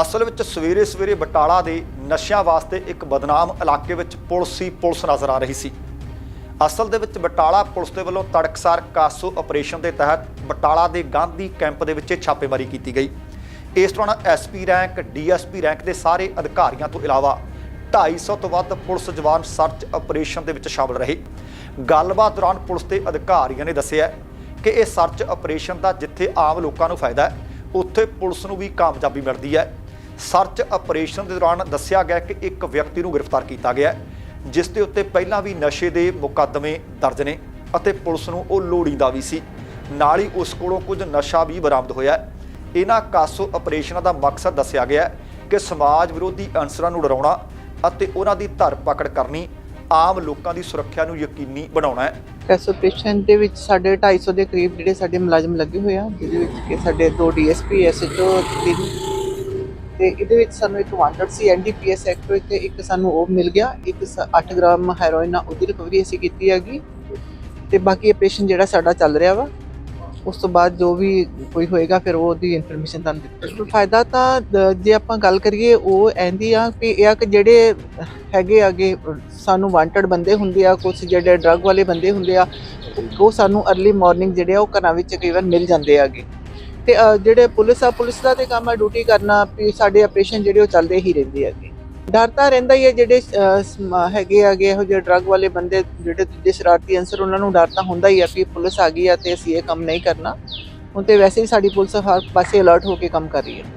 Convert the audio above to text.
ਅਸਲ ਵਿੱਚ ਸਵੇਰੇ ਸਵੇਰੇ ਬਟਾਲਾ ਦੇ ਨਸ਼ਿਆਂ ਵਾਸਤੇ ਇੱਕ ਬਦਨਾਮ ਇਲਾਕੇ ਵਿੱਚ ਪੁਲਿਸ ਹੀ ਪੁਲਿਸ ਨਜ਼ਰ ਆ ਰਹੀ ਸੀ। ਅਸਲ ਦੇ ਵਿੱਚ ਬਟਾਲਾ ਪੁਲਿਸ ਦੇ ਵੱਲੋਂ ਤੜਕਸਾਰ ਕਾਸੋ ਆਪਰੇਸ਼ਨ ਦੇ ਤਹਿਤ ਬਟਾਲਾ ਦੇ ਗਾਂਧੀ ਕੈਂਪ ਦੇ ਵਿੱਚ ਇਹ ਛਾਪੇਮਾਰੀ ਕੀਤੀ ਗਈ। ਇਸ ਦੌਰਾਨ ਐਸਪੀ ਰੈਂਕ ਡੀਐਸਪੀ ਰੈਂਕ ਦੇ ਸਾਰੇ ਅਧਿਕਾਰੀਆਂ ਤੋਂ ਇਲਾਵਾ 250 ਤੋਂ ਵੱਧ ਪੁਲਿਸ ਜਵਾਨ ਸਰਚ ਆਪਰੇਸ਼ਨ ਦੇ ਵਿੱਚ ਸ਼ਾਮਲ ਰਹੇ। ਗੱਲਬਾਤ ਦੌਰਾਨ ਪੁਲਿਸ ਦੇ ਅਧਿਕਾਰੀਆਂ ਨੇ ਦੱਸਿਆ ਕਿ ਇਹ ਸਰਚ ਆਪਰੇਸ਼ਨ ਦਾ ਜਿੱਥੇ ਆਮ ਲੋਕਾਂ ਨੂੰ ਫਾਇਦਾ ਹੈ, ਉੱਥੇ ਪੁਲਿਸ ਨੂੰ ਵੀ ਕਾਮਯਾਬੀ ਮਿਲਦੀ ਹੈ। ਸਰਚ ਆਪਰੇਸ਼ਨ ਦੇ ਦੌਰਾਨ ਦੱਸਿਆ ਗਿਆ ਕਿ ਇੱਕ ਵਿਅਕਤੀ ਨੂੰ ਗ੍ਰਿਫਤਾਰ ਕੀਤਾ ਗਿਆ ਜਿਸ ਦੇ ਉੱਤੇ ਪਹਿਲਾਂ ਵੀ ਨਸ਼ੇ ਦੇ ਮੁਕੱਦਮੇ ਦਰਜ ਨੇ ਅਤੇ ਪੁਲਿਸ ਨੂੰ ਉਹ ਲੋੜੀਂਦਾ ਵੀ ਸੀ। ਨਾਲ ਹੀ ਉਸ ਕੋਲੋਂ ਕੁਝ ਨਸ਼ਾ ਵੀ ਬਰਾਮਦ ਹੋਇਆ ਇਹਨਾਂ ਕਾਸੋ ਆਪਰੇਸ਼ਨਾਂ ਦਾ ਮਕਸਦ ਦੱਸਿਆ ਗਿਆ ਕਿ ਸਮਾਜ ਵਿਰੋਧੀ ਅਨਸਰਾਂ ਨੂੰ ਡਰਾਉਣਾ ਅਤੇ ਉਹਨਾਂ ਦੀ ਧਰ ਪਕੜ ਕਰਨੀ ਆਮ ਲੋਕਾਂ ਦੀ ਸੁਰੱਖਿਆ ਨੂੰ ਯਕੀਨੀ ਬਣਾਉਣਾ ਹੈ। ਪ੍ਰੈਸ ਆਪਰੇਸ਼ਨ ਦੇ ਵਿੱਚ ਸਾਡੇ 250 ਦੇ ਕਰੀਬ ਜਿਹੜੇ ਸਾਡੇ ਮੁਲਾਜ਼ਮ ਲੱਗੇ ਹੋਏ ਆ, ਜਿਹਦੇ ਵਿੱਚ ਕਿ ਸਾਡੇ ਦੋ ਡੀਐਸਪੀ ਐਸਐਚਓ ਤਿੰਨ ਤੇ ਇਹਦੇ ਵਿੱਚ ਸਾਨੂੰ ਇੱਕ ਵਾਂਟਡ ਸੀ ਐਨਡੀਪੀਐਸ ਐਕਟ ਵਿੱਚ ਤੇ ਇੱਕ ਸਾਨੂੰ ਉਹ ਮਿਲ ਗਿਆ, ਇੱਕ 8 ਗ੍ਰਾਮ ਹੈਰੋਇਨ ਆ ਉਹਦੀ ਰਿਕਵਰੀ ਅਸੀਂ ਕੀਤੀ ਹੈਗੀ। ਤੇ ਬਾਕੀ ਆਪਰੇਸ਼ਨ ਜਿਹੜਾ ਸਾਡਾ ਚੱਲ ਰਿਹਾ ਵਾ, ਉਸ ਤੋਂ ਬਾਅਦ ਜੋ ਵੀ ਕੋਈ ਹੋਏਗਾ ਫਿਰ ਉਹ ਉਹਦੀ ਇਨਫੋਰਮੇਸ਼ਨ ਤੁਹਾਨੂੰ ਦਿੱਤੀ ਫਾਇਦਾ ਤਾਂ ਜੇ ਆਪਾਂ ਗੱਲ ਕਰੀਏ ਉਹ ਐਂਦੀ ਆ ਕਿ ਇਹ ਆ ਕਿ ਜਿਹੜੇ ਹੈਗੇ ਆਗੇ, ਸਾਨੂੰ ਵਾਂਟਡ ਬੰਦੇ ਹੁੰਦੇ ਆ ਕੁਝ ਜਿਹੜੇ ਡਰੱਗ ਵਾਲੇ ਬੰਦੇ ਹੁੰਦੇ ਆ, ਉਹ ਸਾਨੂੰ अर्ਲੀ ਮਾਰਨਿੰਗ ਜਿਹੜੇ ਆ ਉਹ ਘਰਾਂ ਵਿੱਚ ਕਈ ਵਾਰ ਮਿਲ ਜਾਂਦੇ ਆਗੇ। ਤੇ ਅ, ਜਿਹੜੇ ਪੁਲਿਸ ਆ ਪੁਲਿਸ ਦਾ ਤੇ ਕੰਮ ਆ ਡਿਊਟੀ ਕਰਨਾ ਵੀ ਸਾਡੇ ਆਪਰੇਸ਼ਨ ਜਿਹੜੇ ਉਹ ਚੱਲਦੇ ਹੀ ਰਹਿੰਦੇ ਹੈਗੇ। ਡਰ ਤਾਂ ਰਹਿੰਦਾ ਹੀ ਹੈ ਜਿਹੜੇ ਅ, ਸਮ- ਹੈਗੇ ਆਗੇ ਇਹੋ ਜਿਹੇ ਡਰੱਗ ਵਾਲੇ ਬੰਦੇ ਜਿਹੜੇ ਦੂਜੇ ਸ਼ਰਾਰਤੀ ਅੰਸਰ ਉਹਨਾਂ ਨੂੰ ਡਰ ਤਾਂ ਹੁੰਦਾ ਹੀ ਆ ਵੀ ਪੁਲਿਸ ਆ ਗਈ ਆ ਤੇ ਅਸੀਂ ਇਹ ਕੰਮ ਨਹੀਂ ਕਰਨਾ। ਹੁਣ ਤੇ ਵੈਸੇ ਹੀ ਸਾਡੀ ਪੁਲਿਸ ਹਰ ਪਾਸੇ ਅਲਰਟ ਹੋ ਕੇ ਕੰਮ ਕਰ ਰਹੀ ਹੈ।